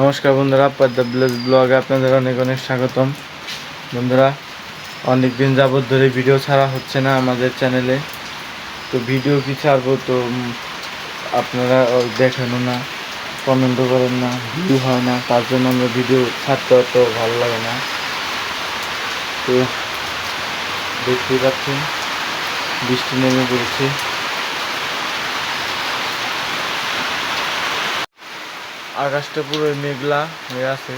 নমস্কার বন্ধুরা পদ্মা ব্লেজ ব্লগে আপনাদের অনেক অনেক স্বাগতম। বন্ধুরা অনেক দিন যাবত ধরে ভিডিও ছাড়া হচ্ছে না আমাদের চ্যানেলে। তো ভিডিও কি ছাড়বো তো আপনারা দেখানো না কমেন্টও করেন না ভিডিও হয় না, তার জন্য আমরা ভিডিও ছাড়তে অত ভালো লাগে না। তো দেখতেই পাচ্ছেন, বৃষ্টি নেমে পড়েছে। আকাশটা পুরো মেঘলা হয়ে আছে।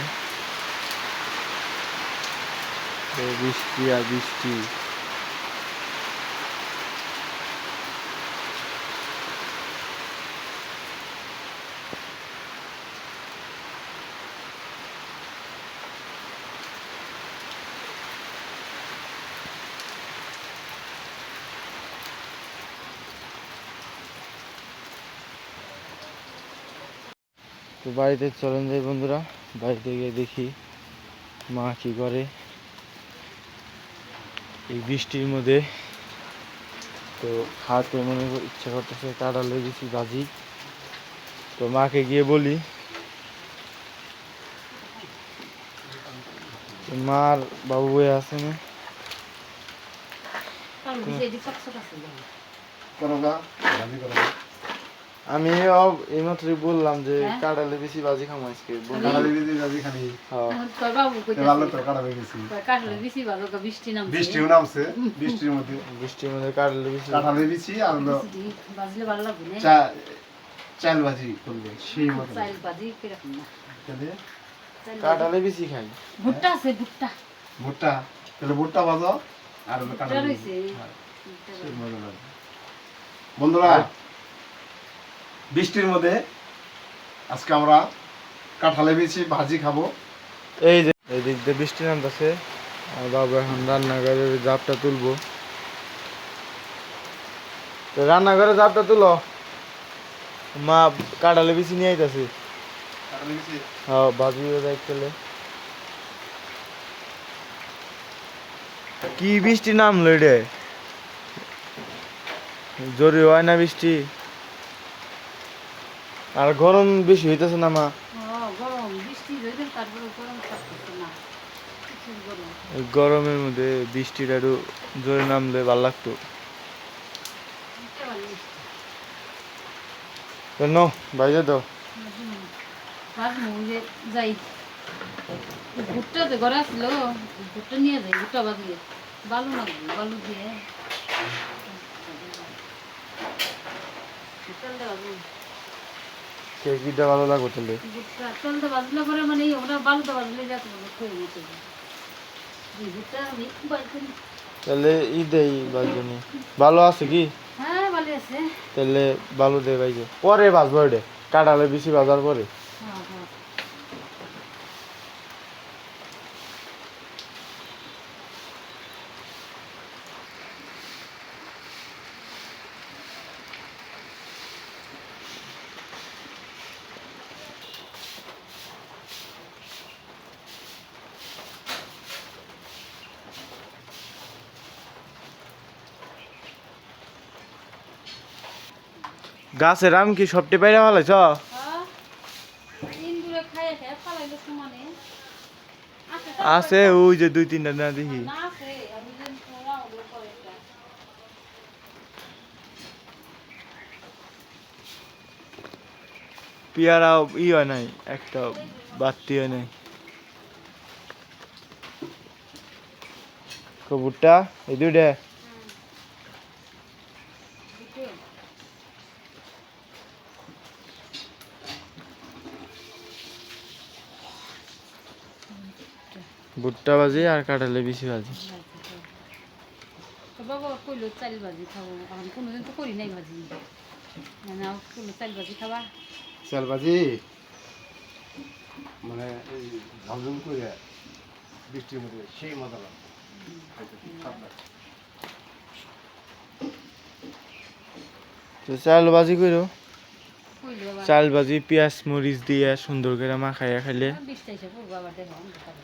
বৃষ্টি আর বৃষ্টি। তো বাড়িতে চলেন যাই বন্ধুরা। বাড়িতে গিয়ে দেখি মা কি করে। এই বৃষ্টির মধ্যে তো হাতে মনে কর- ইচ্ছা করতেছে কাটা লেগেছি বাজি। তো মাকে গিয়ে বলি তো মার বাবু বয়ে আছে না? আমি এই মাত্রই বললাম যে হ্যাঁ? কাটালে বেশি বাজি খাম আজকে। কাঁঠালি দিদি যাবি খানি। হ্যাঁ। ভালো তো কাটা হয়ে গেছি বৃষ্টি নামছে। বৃষ্টিও নামছে বৃষ্টির মধ্যে। বৃষ্টির মধ্যে কাটালে বেশি কাঁঠালি দিছি আর বাজলে ভালো লাগবে না? চা চাল ভাজি করবে সেই মতো। চাইল বাজি কীরকম না? বেশি খাই। ভুট্টা আছে ভুট্টা। ভুট্টা তাহলে ভুট্টা ভাজো আর কাঁঠালি হ্যাঁ। বন্ধুরা বৃষ্টির মধ্যে আজকে আমরা কাঁঠালে বেশি ভাজি খাব। এই যে এই দিক দিয়ে বৃষ্টি নামতেছে বাবা এখন রান্নাঘরে জাপটা তুলবো। তো রান্নাঘরে জাপটা তুলো? মা কাটালে বেশি নিয়ে আইতাছে। হ্যাঁ যাই চলে কি বৃষ্টি নামলো রে? জোরে হয় না বৃষ্টি। আর গরম বেশি হইতেছে না মা? এই গরমের মধ্যে বৃষ্টিটা একটু জোরে নামলে ভালো লাগতো। নো বাইরে দাও। যাই। ভুট্টা যে ঘরে আসছিল ভুট্টা নিয়ে যাই ভুট্টা বাজিয়ে। বালু না বালু দিয়ে তেলটা বাজবো। কে কিটা ভালো লাগো তাহলে ভুট্টা তেলটা বাজলে পরে মানে ওটা বালুটা বাজলে যাতে। ভুট্টা আমি তাহলে ই দেই বাজনি। ভালো আছে কি? হ্যাঁ ভালো আছে। তাহলে ভালো দে পরে বাজবো ওটা কাটালে বেশি বাজার পরে। গাছের আম কি সবটি বাইরে ভালাইছ হ্যাঁ সমানে আছে ওই যে দুই তিনটা না দেখি। পেয়ারা ই হয় নাই একটা বাতি হয় নাই। কবুরটা এই দুইটা। ভুট্টা বাজি আর কাটালে বেশি বাজি। তো বাবা কইলো চাল ভাজি খাব। আমি কোনোদিন তো করি নাই ভাজি। মানে চাল ভাজি খাবা। চাল ভাজি? মানে এই করে বৃষ্টির মধ্যে সেই মজা লাগবে। খাইতে খুব স্বাদ লাগে। তো চাল বাজি করো কইলো চাল বাজি পেঁয়াজ মরিচ দিয়ে সুন্দর করে মাখাইয়া খাইলে বিশটা এসে পড়ব আবার দেখো অন্ধকার।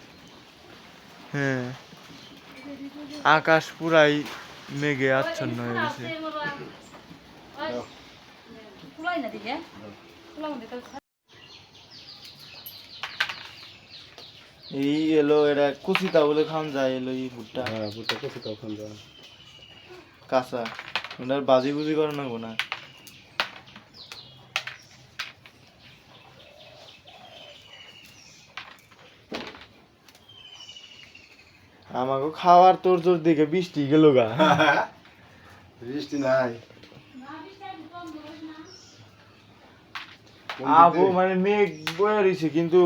হ্যাঁ। আকাশ পুরাই মেঘে আচ্ছন্ন হয়ে গেছে। এই এলো এটা কুচিতা বলে খাওয়ান যায় এলো এই ভুট্টা। হ্যাঁ বুঝতে কত তখন যা কাঁচা। ওটার বাজি বুজি করে না আমাকে খাওয়ার তোর তোর দিকে বৃষ্টি গেল গা। বৃষ্টি নাই। আবু মানে মেঘ বয়ে রয়েছে কিন্তু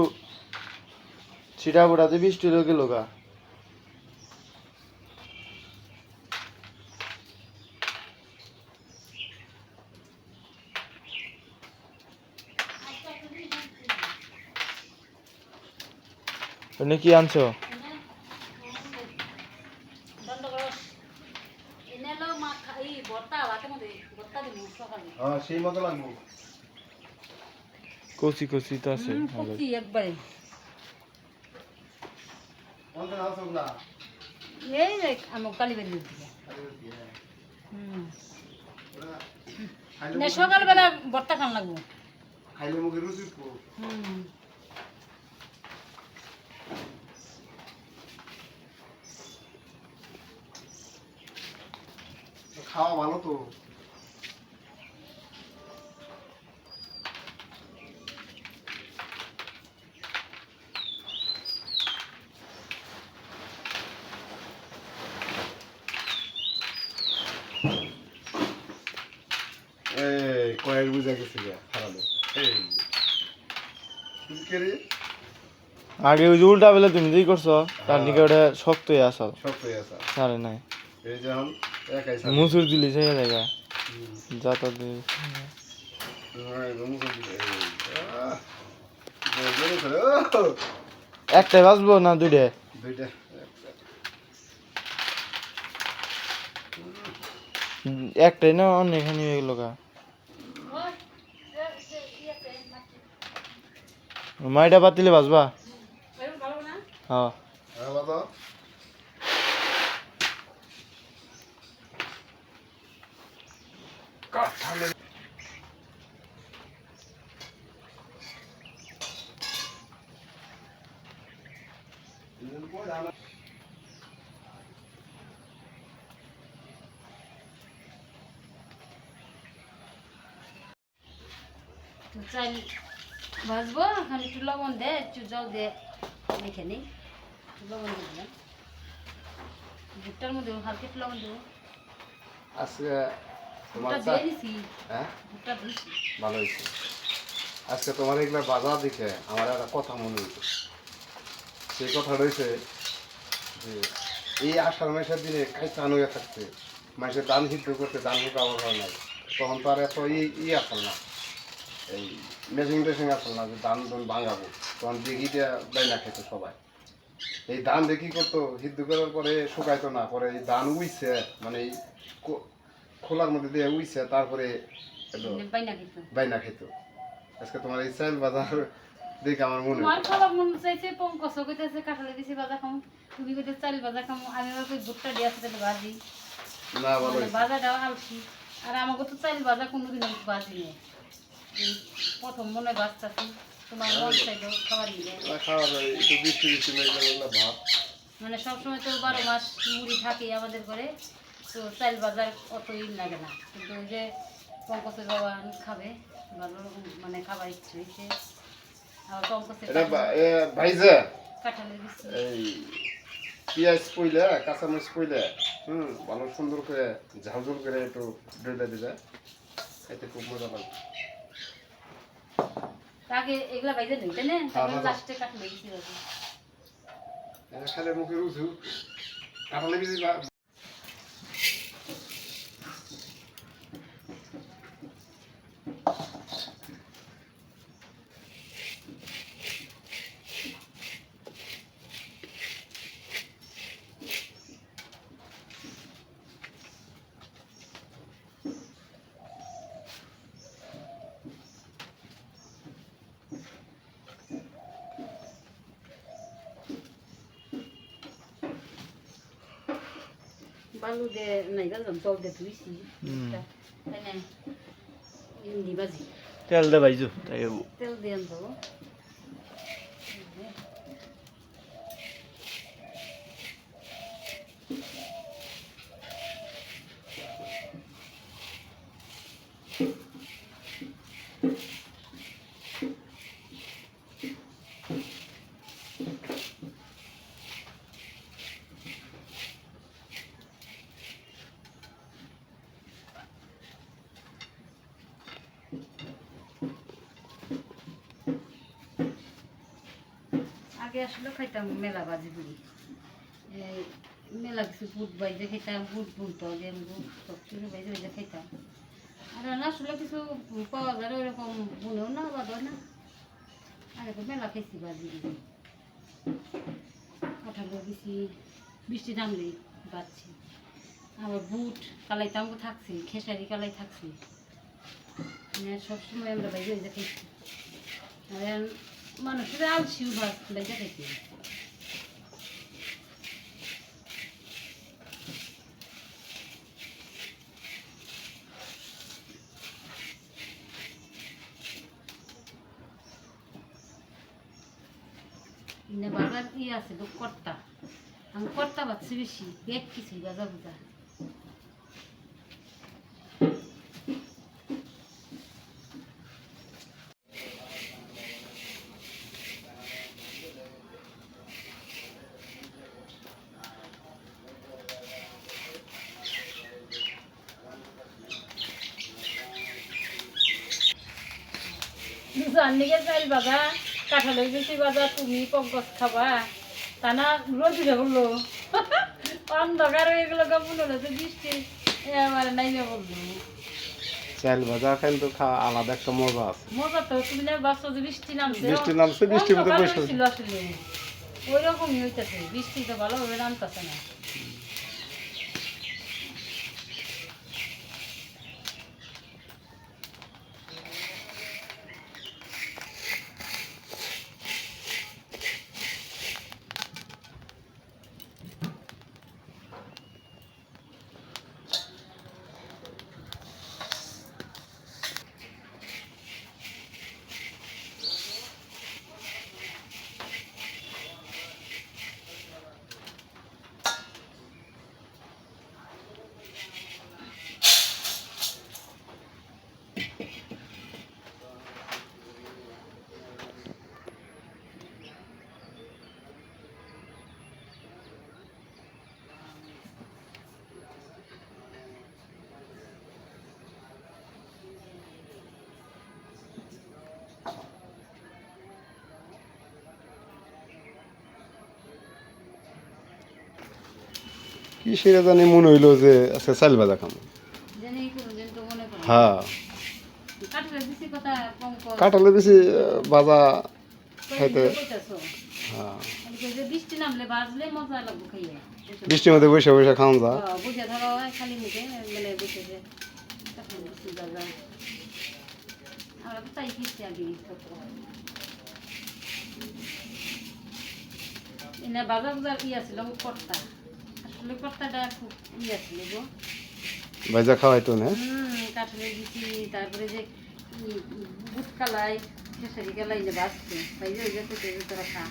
গোটাতে বৃষ্টি হয়ে গেল গা। তুমি কি আনছো দণ্ড করস এনে লো মা খা- এই ভর্তা ভাতের মধ্যে ভর্তা দিব সকালে হ্যাঁ সেই মতো লাগবো। কচি কচি তো আছে কচি একবারে। কোনটা এই যে আমার কালি বেরিয়ে দিবে হুম। না সকালবেলা ভর্তা খান লাগবো। খাইলে মুখে রুচি হুম। খাওয়া ভালো তো এই কয়েক বুঝা গেছে গা খারাপে এই তুমি কে রে আগে ওই যে উল্টা বেলা তুমি যেই করছ তার নিকে ওটা শক্ত হয়ে আসাল। আছে সারে নাই। এই যে একাই মুসুর দিলি সেই জায়গা। যাতা একটাই বাজবো না দুইটা? দুইটা। একটাই না অনেকখানি হয়ে গেল গা। মাইটা পাতিলে বাজবা? ভালো না হ্যাঁ হ্যাঁ বাবা তো চাল ভাজবো খালি একটু লবণ দে একটু জল দে নিই লবণ দিয়ে দিলাম। ভুট্টার মধ্যে হালকা একটু লবণ দেবো আজকে তোমার ভুট্টা চা দিয়ে দিছি ভুট্টা দিছি। ভালো হয়েছে। আজকে তোমার এগুলা বাজার দেখে আমার একটা কথা মনে হয়েছে সেই কথা রয়েছে যে এই আষাঢ় মাসের দিনে হয়ে থাকতে মাসে ধান সিদ্ধ করতে ধান হুকা আবার নাই। তখন তো আর এত ই ই আসল না। এই মেশিন টেশিং আসল না যে ধান ধান ভাঙাবো। তখন দিঘিটা দেয় না খেতে সবাই। এই ধান কি করতো সিদ্ধ করার পরে শুকাইতো না পরে এই ধান উইছে মানে খোলার মধ্যে দিয়ে উইছে তারপরে বাইনা কিন্তু খেত। আজকে তোমার এই চাল বাজার দেখে আমার মনে আমার খাবার মন চাইছে পঙ্কজ কইতেছে কাঁঠালে দিছি ভাজা খামু। তুমি কইতে চাল ভাজা খামু আমি আবার কই ভুট্টা দিয়ে আছে ভাজি। না ভালো মানে আলসি আর আমাকে তো চাল ভাজা কোনোদিন ভাজি নেই প্রথম মনে বাঁচতাছি। তোমার মন চাইলো খাবার মিলে না, খাওয়া যায় একটু বৃষ্টি বৃষ্টি মেঘলা মেঘলা ভাব। মানে সবসময় তো বারো মাস মুড়ি থাকে আমাদের ঘরে তো চাল বাজার অত ই লাগে না। কিন্তু ওই যে পঙ্কজের বাবা খাবে ভালো রকম মানে খাবার ইচ্ছে হয়েছে। আবার পঙ্কজের ভাইজা? কাঁঠালের এই পেঁয়াজ পইলে কাঁচামরিচ পইলে হুম ভালো সুন্দর করে ঝাল ঝাল করে একটু ডলে দিলে। খাইতে খুব মজা লাগে আগে এগুলা বাইরে নেই তাই না তারপরে। লাস্টে কাঁঠালে দিচ্ছি খালে মুখে রুচু কাঁঠালে বেশি বালু দিয়ে নাই বাজাম জল দিয়ে ধুইছি তেল দে বাইজু তাই তেল দিয়ে আনব আগে আসলে খাইতাম মেলা বাজি বুড়ি মেলা কিছু বুট বাইজে খাইতাম, বুট বুনতো যে বুট সব কিছু বাইজে বাইজে খাইতাম। আর আসলে কিছু পাওয়া যায় না, ওইরকম বুনেও না বাদও না। আগে তো মেলা খাইছি বাজি বুড়ি কাঁঠাল বেশি বৃষ্টি নামলেই বাচ্ছি আবার বুট কালাইতাম, থাকছে, খেসারি কালাই থাকছে। মানে সবসময় আমরা বাইরে খাইছি। আর মানুষের আলসিও ভাত খাইছি ইনে বাজার ই আছে লোক কর্তা। আমি কর্তা পাচ্ছি বেশি এক কিছুই বাজার বুঝা বাবা কাঁঠালের বেশি বাবা তুমি পঙ্কজ খাবা। তা না রোদিরে বলল। অন্ধকার হয়ে গেলো কেমন হলো তো বৃষ্টি। এবার নাইমে বলল। চাল ভাজা কিন্তু খাওয়া আলাদা একটা মজা আছে। মজা তো তুমি না বাচ্চা যে বৃষ্টি নামছে। বৃষ্টি নামছে, বৃষ্টির মধ্যে বসে ওই রকমই হইতেছে বৃষ্টি তো ভালোভাবে নামতেছে না। কি সেটা জানি মনে হইল যে আজকে চাল ভাজা করো হ্যাঁ। কাঁঠালে বেশি ভাজা খাইতে হ্যাঁ। বৃষ্টির মধ্যে বসে বসে খাওয়া যা। বাজার বাজার ই আছিল কর্তা। কর্তাটা খুব ই আছিল গো ভাজা খাওয়াইতো না? হুম কাঠলের বিচি তারপরে যে বুট কালাই খেসারি কালাই যে বাঁচছে ওই তোরা খা।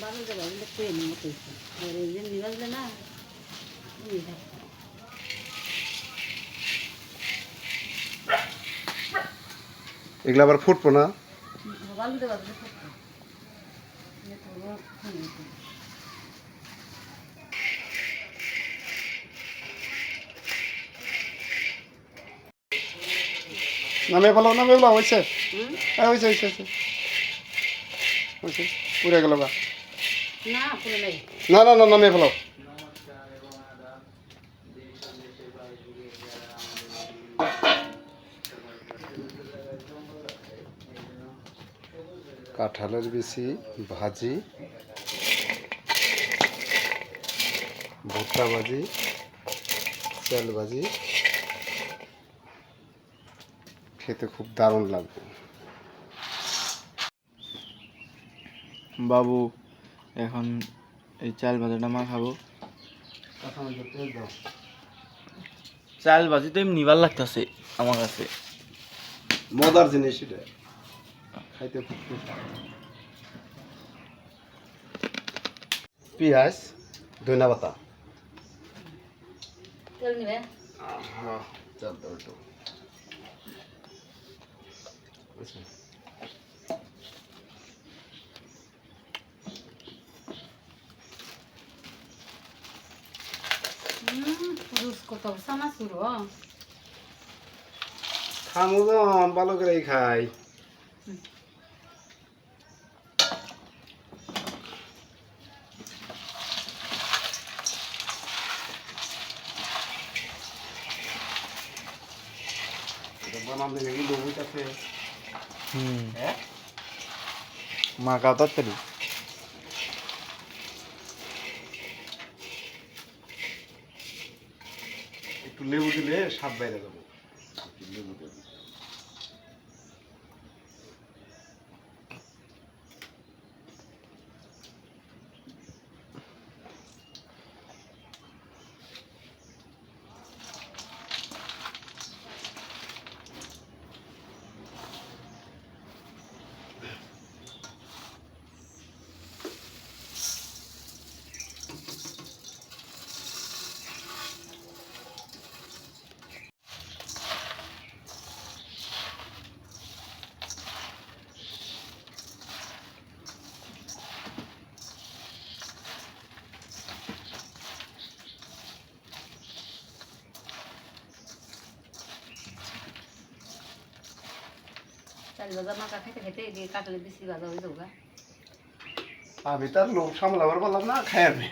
বারো যাবা নি মতো আর এই যে নিবাজলে না এগুলো আবার ফুটবো না? নামে বলো নামে বলো হয়েছে হ্যাঁ হয়েছে হয়েছে হয়েছে হয়েছে পুড়ে গেল গা। না না না না নামে ফেলো। কাঁঠালের বেশি ভাজি ভুট্টা ভাজি চাল ভাজি। খেতে খুব দারুণ লাগবে। বাবু এখন এই চাল ভাজাটা মা খাব। চাল ভাজি তো এমনি ভালো লাগতেছে আমার কাছে। মজার জিনিস এটা। খাইতে। পেঁয়াজ ধনিয়া পাতা। আচ্ছা। খামো ভালো করেই খাই। লোক আছে। হুম। হ্যাঁ? তাড়াতাড়ি। একটু লেবু দিলে সাপ বাইরে যাবে একটু লেবু দেবে খেতে খেতে দিয়ে হয়ে আমি তার লোক সামলাবার পারলাম না খায় আমি।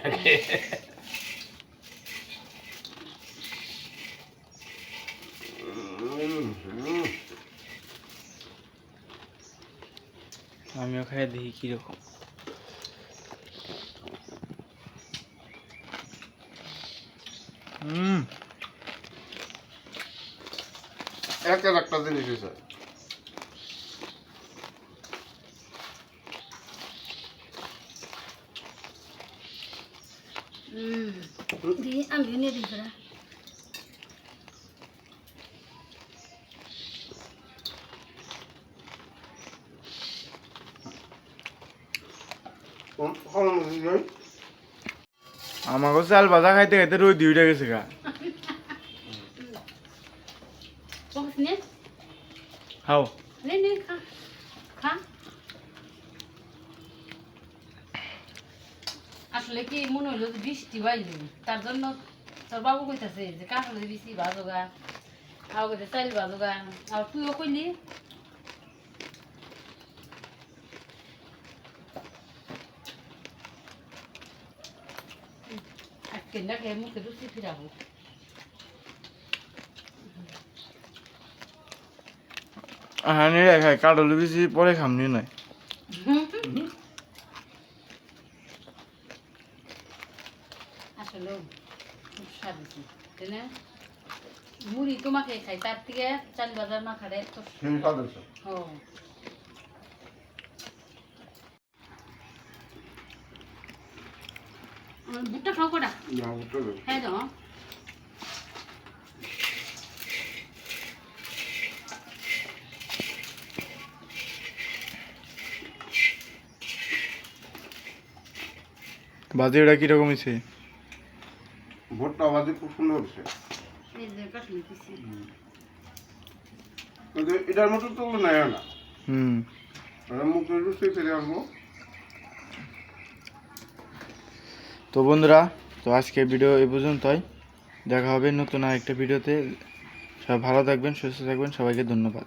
আমিও খাই দেখি কীরকম হুম। একের একটা জিনিস হয়েছে দিয়ে আমি নিয়ে দিই তোরা আমাকে চাল ভাজা খাইতে খাইতে রোদ দিয়ে উঠে গেছে গা। পকস নে খাও নে নে খা খা আসলে কি মনে হইল যে বৃষ্টি বাইল। তার জন্য তোর বাবু কইতাছে যে কাঁঠালে বৃষ্টি বাজোগা আর কইতে চাইল বাজোগা আর তুইও কইলি। পরে খামনি নাই আসলে খুব স্বাদ হয়েছে তাই না মুড়ি তোমাকে খাই তার থেকে চাল বাজার না খাড়ে তো বুটটা খাও কটা? হ্যাঁ তো বাজে ওটা কীরকম হয়েছে? ভোটটা বাজে খুব সুন্দর হচ্ছে এই যে কাটলে দিছি কিন্তু এটার মতো তো নাই না। হুম। এটা মুখে রুচি ফিরে আসব। তো বন্ধুরা তো আজকে ভিডিও এ পর্যন্তই। দেখা হবে নতুন আরেকটা ভিডিওতে। সবাই ভালো থাকবেন সুস্থ থাকবেন সবাইকে ধন্যবাদ।